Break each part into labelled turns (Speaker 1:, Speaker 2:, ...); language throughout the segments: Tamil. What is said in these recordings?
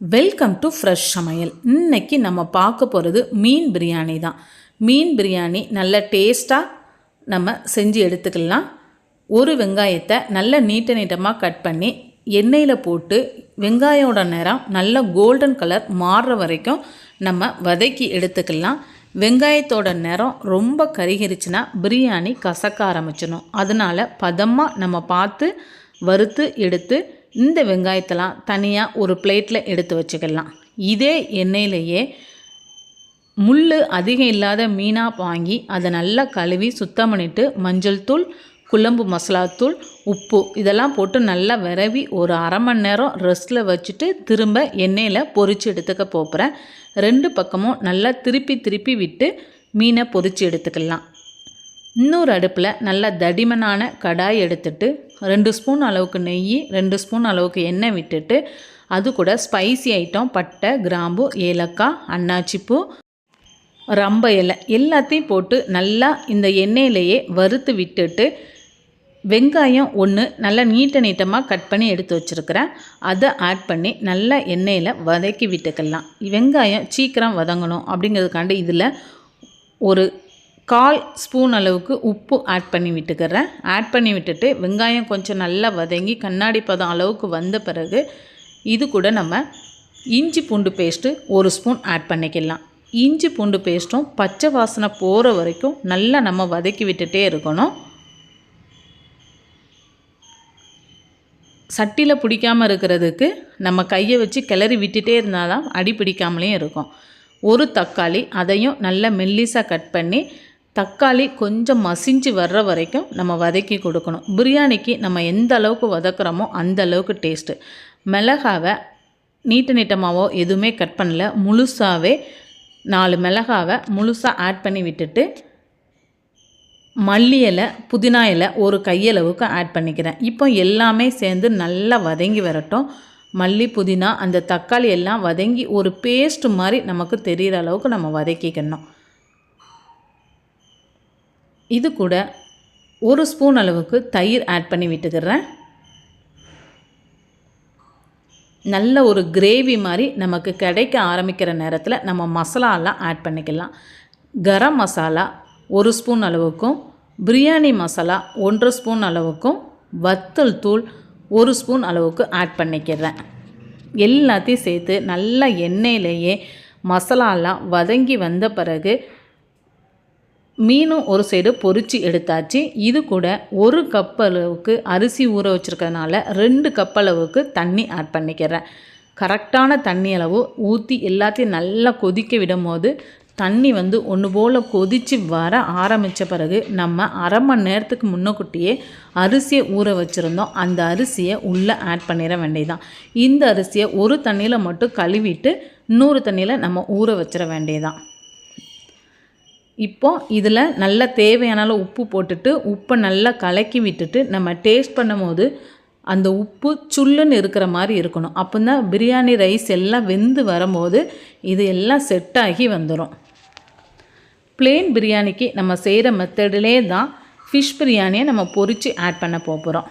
Speaker 1: வெல்கம் டு ஃப்ரெஷ் சமையல். இன்னைக்கு நம்ம பார்க்க போகிறது மீன் பிரியாணி தான். மீன் பிரியாணி நல்ல டேஸ்ட்டாக நம்ம செஞ்சு எடுத்துக்கலாம். ஒரு வெங்காயத்தை நல்ல நீட்ட நீட்டமாக கட் பண்ணி எண்ணெயில் போட்டு வெங்காயோட நிறம் நல்ல கோல்டன் கலர் மாறுற வரைக்கும் நம்ம வதக்கி எடுத்துக்கலாம். வெங்காயத்தோட நிறம் ரொம்ப கருகிருச்சுன்னா பிரியாணி கசக்க ஆரம்பிச்சிடும். அதனால் பதமாக நம்ம பார்த்து வறுத்து எடுத்து இந்த வெங்காயத்தெல்லாம் தனியாக ஒரு பிளேட்டில் எடுத்து வச்சுக்கலாம். இதே எண்ணெயிலேயே முள் அதிகம் இல்லாத மீனாக வாங்கி அதை நல்லா கழுவி சுத்தம் பண்ணிவிட்டு மஞ்சள் தூள் குழம்பு மசாலாத்தூள் உப்பு இதெல்லாம் போட்டு நல்லா விரவி ஒரு அரை மணி நேரம் ரெஸ்ட்டில் வச்சுட்டு திரும்ப எண்ணெயில் பொரித்து எடுத்துக்க போகிறேன் ரெண்டு பக்கமும் நல்லா திருப்பி திருப்பி விட்டு மீனை பொரித்து எடுத்துக்கலாம். இன்னொரு அடுப்பில் நல்லா தடிமனான கடாய் எடுத்துட்டு ரெண்டு ஸ்பூன் அளவுக்கு நெய் ரெண்டு ஸ்பூன் அளவுக்கு எண்ணெய் விட்டுட்டு அது கூட ஸ்பைசி ஐட்டம் பட்டை கிராம்பு ஏலக்காய் அன்னாச்சிப்பூ ரம்ப இலை எல்லாத்தையும் போட்டு நல்லா இந்த எண்ணெயிலேயே வறுத்து விட்டுட்டு வெங்காயம் ஒன்று நல்லா நீட்ட நீட்டமாக கட் பண்ணி எடுத்து வச்சுருக்கிறேன். அதை ஆட் பண்ணி நல்லா எண்ணெயில் வதக்கி விட்டுக்கலாம். வெங்காயம் சீக்கிரம் வதங்கணும் அப்படிங்கிறதுக்காண்டி இதில் ஒரு கால் ஸ்பூன் அளவுக்கு உப்பு ஆட் பண்ணி விட்டுக்கிறேன். ஆட் பண்ணி விட்டுட்டு வெங்காயம் கொஞ்சம் நல்லா வதங்கி கண்ணாடி பதம் அளவுக்கு வந்த பிறகு இது கூட நம்ம இஞ்சி பூண்டு பேஸ்ட்டு ஒரு ஸ்பூன் ஆட் பண்ணிக்கலாம். இஞ்சி பூண்டு பேஸ்ட்டும் பச்சை வாசனை போகிற வரைக்கும் நல்லா நம்ம வதக்கி விட்டுட்டே இருக்கணும். சட்டியில் பிடிக்காமல் இருக்கிறதுக்கு நம்ம கையை வச்சு கிளறி விட்டுட்டே இருந்தால் தான் அடி பிடிக்காமலேயும் இருக்கும். ஒரு தக்காளி அதையும் நல்லா மெல்லிசாக கட் பண்ணி தக்காளி கொஞ்சம் மசிஞ்சு வர்ற வரைக்கும் நம்ம வதக்கி கொடுக்கணும். பிரியாணிக்கு நம்ம எந்த அளவுக்கு வதக்குறோமோ அந்த அளவுக்கு டேஸ்ட்டு மிளகாவை நீட்ட நீட்டமாகவோ எதுவுமே கட் பண்ணல. முழுசாகவே நாலு மிளகாவை முழுசாக ஆட் பண்ணி விட்டுட்டு மல்லி இலை புதினா இலை ஒரு கையளவுக்கு ஆட் பண்ணிக்கிறேன். இப்போ எல்லாமே சேர்ந்து நல்லா வதங்கி வரட்டும். மல்லி புதினா அந்த தக்காளி எல்லாம் வதங்கி ஒரு பேஸ்ட் மாதிரி நமக்கு தெரிகிற அளவுக்கு நம்ம வதக்கிக்கணும். இது கூட ஒரு ஸ்பூன் அளவுக்கு தயிர் ஆட் பண்ணி விட்டுக்கிறேன். நல்ல ஒரு கிரேவி மாதிரி நமக்கு கிடைக்க ஆரம்பிக்கிற நேரத்தில் நம்ம மசாலாலாம் ஆட் பண்ணிக்கலாம். கரம் மசாலா ஒரு ஸ்பூன் அளவுக்கும் பிரியாணி மசாலா ஒன்றரை ஸ்பூன் அளவுக்கும் வத்தல் தூள் ஒரு ஸ்பூன் அளவுக்கு ஆட் பண்ணிக்கிறேன். எல்லாத்தையும் சேர்த்து நல்லா எண்ணெயிலேயே மசாலாலாம் வதங்கி வந்த பிறகு மீனும் ஒரு சைடு பொறிச்சு எடுத்தாச்சு. இது கூட ஒரு கப் அளவுக்கு அரிசி ஊற வச்சுருக்கறனால ரெண்டு கப் அளவுக்கு தண்ணி ஆட் பண்ணிக்கிறேன். கரெக்டான தண்ணி அளவு ஊற்றி எல்லாத்தையும் நல்லா கொதிக்க விடும் போது தண்ணி வந்து ஒன்று போல் கொதித்து வர ஆரம்பித்த பிறகு நம்ம அரை மணி நேரத்துக்கு முன்னக்கூட்டியே அரிசியை ஊற வச்சுருந்தோம். அந்த அரிசியை உள்ளே ஆட் பண்ணிட வேண்டியதான் இந்த அரிசியை ஒரு தண்ணியில் மட்டும் கழுவிட்டு இன்னொரு தண்ணியில் நம்ம ஊற வச்சிட வேண்டியதான் இப்போ இதில் நல்ல தேவையான அளவு உப்பு போட்டுட்டு உப்பை நல்லா கலக்கி விட்டுட்டு நம்ம டேஸ்ட் பண்ணும்போது அந்த உப்பு சுல்லுன்னு இருக்கிற மாதிரி இருக்கணும். அப்போ தான் பிரியாணி ரைஸ் எல்லாம் வெந்து வரும்போது இது எல்லாம் செட் ஆகி வந்துடும் பிளேன் பிரியாணிக்கு நம்ம செய்கிற மெத்தடிலே தான் ஃபிஷ் பிரியாணியை நம்ம பொறிச்சு ஆட் பண்ண போகிறோம்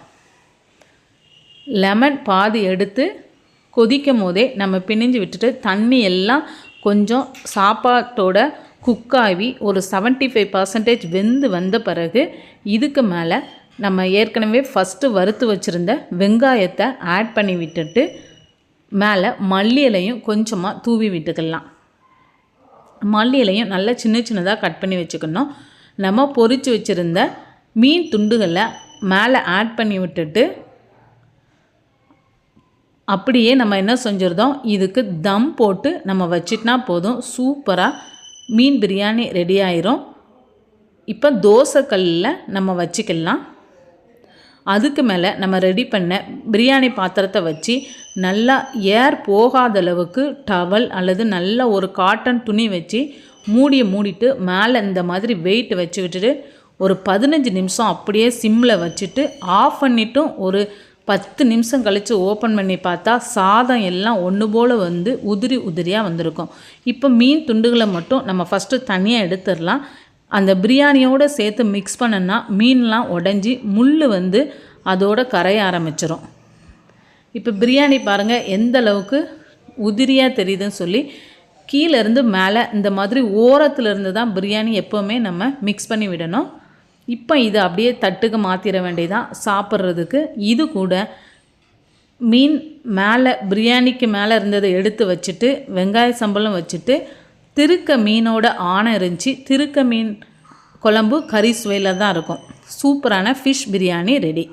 Speaker 1: லெமன் பாதி எடுத்து கொதிக்கும் போதே நம்ம பிணிஞ்சு விட்டுட்டு தண்ணி எல்லாம் கொஞ்சம் சாப்பாட்டோட குக்காகி ஒரு செவன்ட்டி ஃபைவ் பர்சன்டேஜ் வெந்து வந்த பிறகு இதுக்கு மேலே நம்ம ஏற்கனவே ஃபஸ்ட்டு வறுத்து வச்சுருந்த வெங்காயத்தை ஆட் பண்ணி விட்டுட்டு மேலே மல்லி இலையும் கொஞ்சமாக தூவி விட்டுக்கலாம். மல்லி இலையும் நல்லா சின்ன சின்னதாக கட் பண்ணி வச்சுக்கணும். நம்ம பொரித்து வச்சுருந்த மீன் துண்டுகளை மேலே ஆட் பண்ணி விட்டுட்டு அப்படியே நம்ம என்ன செஞ்சுருந்தோம்? இதுக்கு தம் போட்டு நம்ம வச்சிட்டனா போதும். சூப்பராக மீன் பிரியாணி ரெடி ஆயிரும். இப்போ தோசைக்கல்லில் நம்ம வச்சுக்கலாம். அதுக்கு மேலே நம்ம ரெடி பண்ண பிரியாணி பாத்திரத்தை வச்சு நல்லா ஏர் போகாத அளவுக்கு டவல் அல்லது நல்ல ஒரு காட்டன் துணி வச்சு மூடியை மூடிட்டு மேலே இந்த மாதிரி வெயிட் வச்சு விட்டுட்டு ஒரு பதினஞ்சு நிமிஷம் அப்படியே சிம்மில் வச்சுட்டு ஆஃப் பண்ணிட்டும் ஒரு பத்து நிமிஷம் கழித்து ஓப்பன் பண்ணி பார்த்தா சாதம் எல்லாம் ஒன்று போல் வந்து உதிரி உதிரியாக வந்திருக்கும். இப்போ மீன் துண்டுகளை மட்டும் நம்ம ஃபஸ்ட்டு தனியாக எடுத்துடலாம். அந்த பிரியாணியோடு சேர்த்து மிக்ஸ் பண்ணனா மீன்லாம் உடஞ்சி முள் வந்து அதோட கரைய ஆரம்பிச்சிரும். இப்போ பிரியாணி பாருங்கள் எந்த அளவுக்கு உதிரியாக தெரியுதுன்னு சொல்லி கீழேருந்து மேலே இந்த மாதிரி ஓரத்துலேருந்து தான் பிரியாணி எப்போவுமே நம்ம மிக்ஸ் பண்ணி விடணும். இப்போ இது அப்படியே தட்டுக்கு மாற்றிட வேண்டியதான் சாப்பிட்றதுக்கு இது கூட மீன் மேலே பிரியாணிக்கு மேலே இருந்ததை எடுத்து வச்சுட்டு வெங்காய சம்பளம் வச்சுட்டு திருக்க மீனோட ஆணை இருந்துச்சு. திருக்க மீன் குழம்பு கறி சுவையில் தான் இருக்கும். சூப்பரான ஃபிஷ் பிரியாணி ரெடி